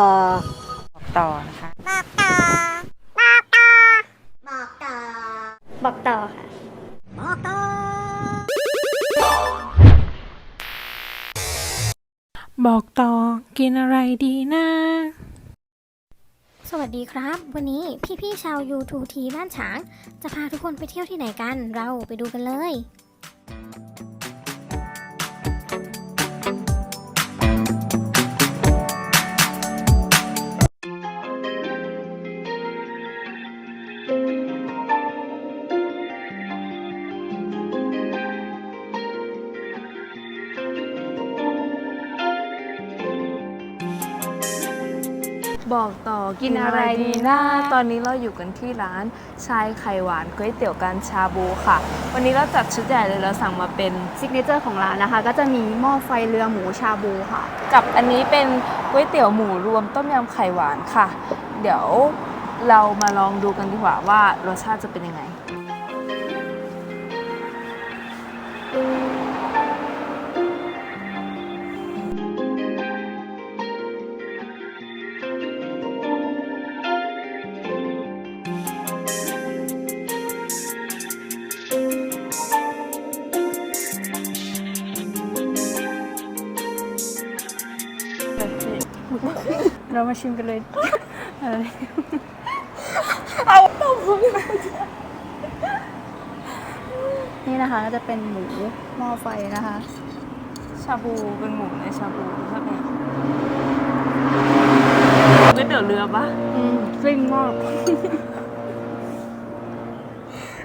ต่อต่อนะคะ บอกต่อ บอกต่อ บอกต่อ บอกต่อค่ะ บอกต่อ บอกต่อกินอะไรดีนะ สวัสดีครับ วันนี้พี่ๆชาว U2T บ้านฉาง จะพาทุกคนไปเที่ยวที่ไหนกัน เราไปดูกันเลย บอกต่อกินอะไรดีนะตอนนี้เราอยู่กันที่ร้านชายไข่หวานก๋วยเตี๋ยวกันชาบูค่ะ วันนี้เราจัดชุดใหญ่เลยเราสั่งมาเป็นซิกเนเจอร์ของร้านนะคะ ก็จะมีหม้อไฟเรือหมูชาบูค่ะ กับอันนี้เป็นก๋วยเตี๋ยวหมูรวมต้มยำไข่หวานค่ะ เดี๋ยวเรามาลองดูกันดีกว่าว่ารสชาติจะเป็นยังไง เรามาชิมกันเลยนี่นะคะก็จะเป็นหมูหม้อไฟนะคะ ชาบูเป็นหมูในชาบูใช่ไหมก๋วยเตี๋ยวเรือปะอืมซิ่งมาก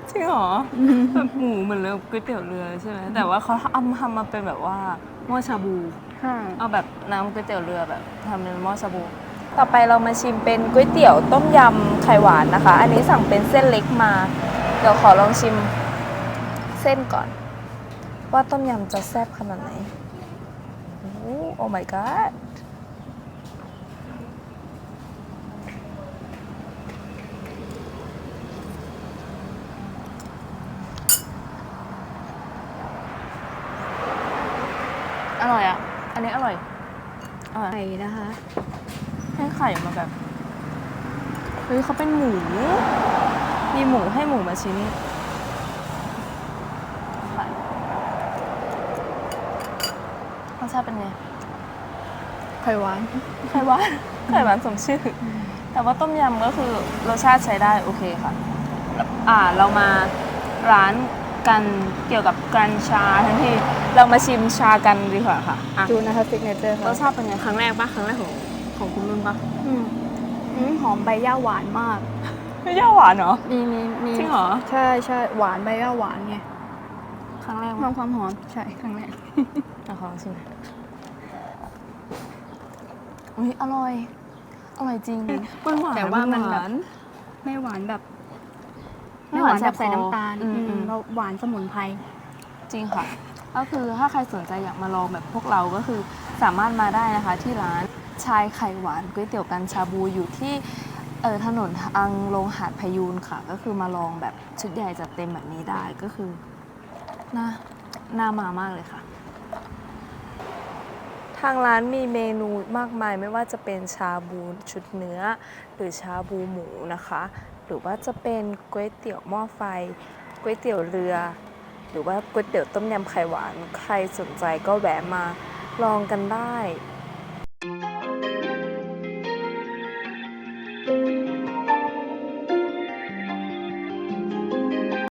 จริงเหรอแบบหมูเหมือนเรือก๋วยเตี๋ยวเรือใช่ไหมแต่ว่าเขาเอาทำมาเป็นแบบว่าหม้อชาบูค่ะ เอาแบบน้ำก๋วยเตี๋ยวเรือแบบทำเป็นหม้อชาบูต่อไปเรามาชิมเป็นก๋วยเตี๋ยวต้มยำไข่หวานนะคะ อันนี้สั่งเป็นเส้นเล็กมา เดี๋ยวขอลองชิมเส้นก่อน ว่าต้มยำจะแซ่บขนาดไหน โอ้โอ้ my god อร่อยอะ อันนี้อร่อยอร่อยไข่นะคะให้ไข่มาแบบเฮ้ยเขาเป็นหมู มีหมูให้หมูมาชิ้นไข่รสชาติเป็นไงไข่หวานไข่หวานไข่หวานสมชื่ออแต่ว่าต้มยำก็คือรสชาติใช้ได้โอเคค่ะ อ่าเรามาร้าน กันเกี่ยวกับกันชาทั้งที่เรามาชิมชากันดีกว่าค่ะอะดูนะคะซิกเนเจอร์รค่ะสชาติเป็นไงครั้งแรกปะครั้งแรกของของคุณนุ่นปะอืมอืมหอมใบย่าหวานมาก ไม่ใช่หวานเหรอ มีมีมีจริงเหรอ ใช่ใช่หวานใบย่าหวานไงครั้งแรกเพิ่มั้มความหอมใช่ครั้งแรกเอาของชิมอุ้ยอร่อย อร่อยจริง มันหวานแต่ว่ามันแบบหวไม่หวานแบบ ไม่ไม่หวาวหานนแบบใส่แซ่บคอน้ำตาลอืมอืมอืมเราหวานสมุนไพรจริงค่ะ ก็คือถ้าใครสนใจอยากมาลองแบบพวกเราก็คือสามารถมาได้นะคะที่ร้านชายไข่หวานก๋วยเตี๋ยวกันชาบูอยู่ที่เออถนนอังโลงหาดพยูนค่ะ ก็คือมาลองแบบชุดใหญ่จัดเต็มแบบนี้ได้ก็คือน่าน่ามามากเลยค่ะ ทางร้านมีเมนูมากมายไม่ว่าจะเป็นชาบูชุดเนื้อ หรือชาบูหมูนะคะ หรือว่าจะเป็นก๋วยเตี๋ยวหม้อไฟก๋วยเตี๋ยวเรือ หรือว่าก๋วยเตี๋ยวต้มยำไข่หวาน ใครสนใจก็แวะมาลองกันได้